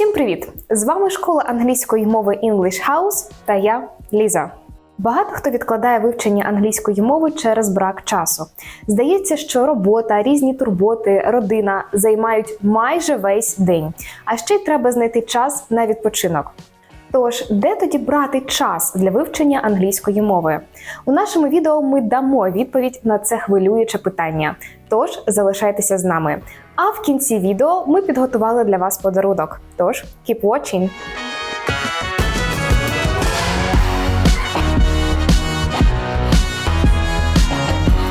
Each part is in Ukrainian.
Всім привіт! З вами школа англійської мови English House та я Ліза. Багато хто відкладає вивчення англійської мови через брак часу. Здається, що робота, різні турботи, родина займають майже весь день, а ще й треба знайти час на відпочинок. Тож, де тоді брати час для вивчення англійської мови? У нашому відео ми дамо відповідь на це хвилююче питання. Тож залишайтеся з нами. А в кінці відео ми підготували для вас подарунок. Тож, keep watching!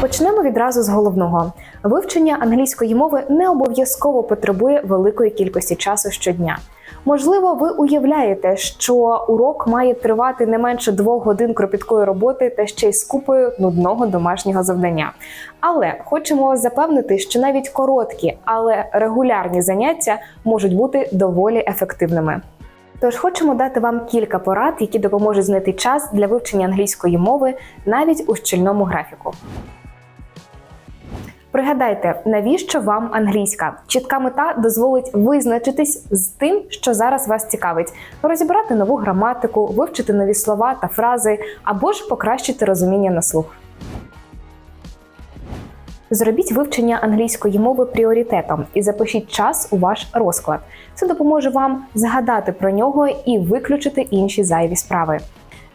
Почнемо відразу з головного. Вивчення англійської мови не обов'язково потребує великої кількості часу щодня. Можливо, ви уявляєте, що урок має тривати не менше двох годин кропіткої роботи та ще й з купою нудного домашнього завдання. Але хочемо вас запевнити, що навіть короткі, але регулярні заняття можуть бути доволі ефективними. Тож хочемо дати вам кілька порад, які допоможуть знайти час для вивчення англійської мови навіть у щільному графіку. Пригадайте, навіщо вам англійська? Чітка мета дозволить визначитись з тим, що зараз вас цікавить, розібрати нову граматику, вивчити нові слова та фрази або ж покращити розуміння на слух. Зробіть вивчення англійської мови пріоритетом і запишіть час у ваш розклад. Це допоможе вам згадати про нього і виключити інші зайві справи.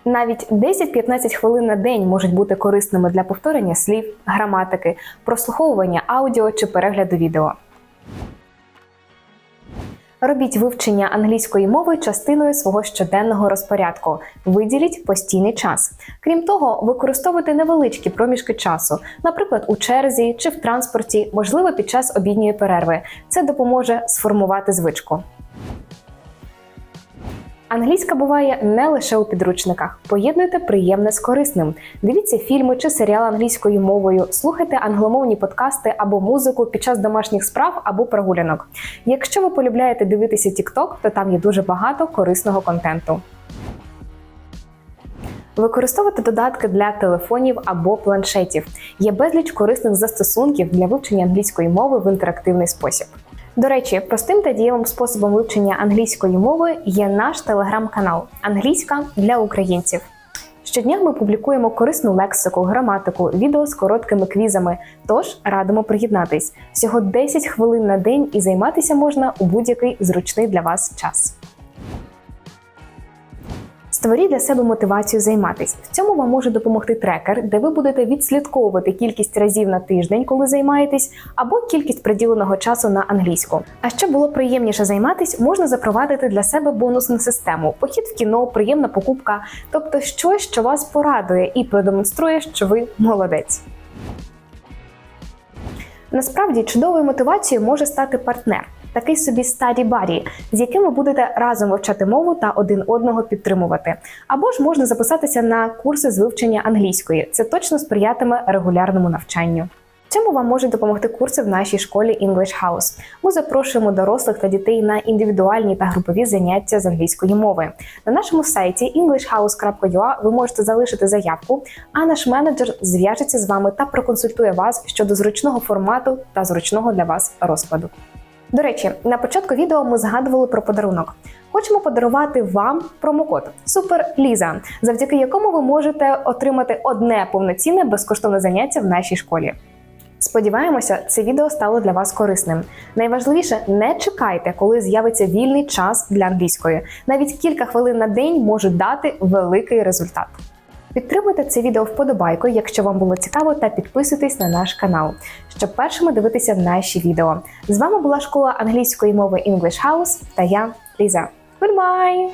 Навіть 10-15 хвилин на день можуть бути корисними для повторення слів, граматики, прослуховування аудіо чи перегляду відео. Робіть вивчення англійської мови частиною свого щоденного розпорядку. Виділіть постійний час. Крім того, використовуйте невеличкі проміжки часу, наприклад, у черзі чи в транспорті, можливо, під час обідньої перерви. Це допоможе сформувати звичку. Англійська буває не лише у підручниках. Поєднуйте приємне з корисним. Дивіться фільми чи серіали англійською мовою, слухайте англомовні подкасти або музику під час домашніх справ або прогулянок. Якщо ви полюбляєте дивитися TikTok, то там є дуже багато корисного контенту. Використовувати додатки для телефонів або планшетів. Є безліч корисних застосунків для вивчення англійської мови в інтерактивний спосіб. До речі, простим та дієвим способом вивчення англійської мови є наш телеграм-канал Англійська для українців. Щодня ми публікуємо корисну лексику, граматику, відео з короткими квізами. Тож радимо приєднатись всього 10 хвилин на день і займатися можна у будь-який зручний для вас час. Створіть для себе мотивацію займатись. В цьому вам може допомогти трекер, де ви будете відслідковувати кількість разів на тиждень, коли займаєтесь, або кількість приділеного часу на англійську. А щоб було приємніше займатись, можна запровадити для себе бонусну систему: похід в кіно, приємна покупка, тобто щось, що вас порадує і продемонструє, що ви молодець. Насправді чудовою мотивацією може стати партнер такий собі старі барі, з яким ви будете разом вивчати мову та один одного підтримувати. Або ж можна записатися на курси з вивчення англійської. Це точно сприятиме регулярному навчанню. Цьому вам можуть допомогти курси в нашій школі English House. Ми запрошуємо дорослих та дітей на індивідуальні та групові заняття з англійської мови. На нашому сайті englishhouse.ua ви можете залишити заявку, а наш менеджер зв'яжеться з вами та проконсультує вас щодо зручного формату та зручного для вас розкладу. До речі, на початку відео ми згадували про подарунок. Хочемо подарувати вам промокод СУПЕРЛІЗА, завдяки якому ви можете отримати одне повноцінне безкоштовне заняття в нашій школі. Сподіваємося, це відео стало для вас корисним. Найважливіше, не чекайте, коли з'явиться вільний час для англійської. Навіть кілька хвилин на день можуть дати великий результат. Підтримуйте це відео вподобайкою, якщо вам було цікаво, та підписуйтесь на наш канал, щоб першими дивитися наші відео. З вами була школа англійської мови English House та я, Ліза. Goodbye!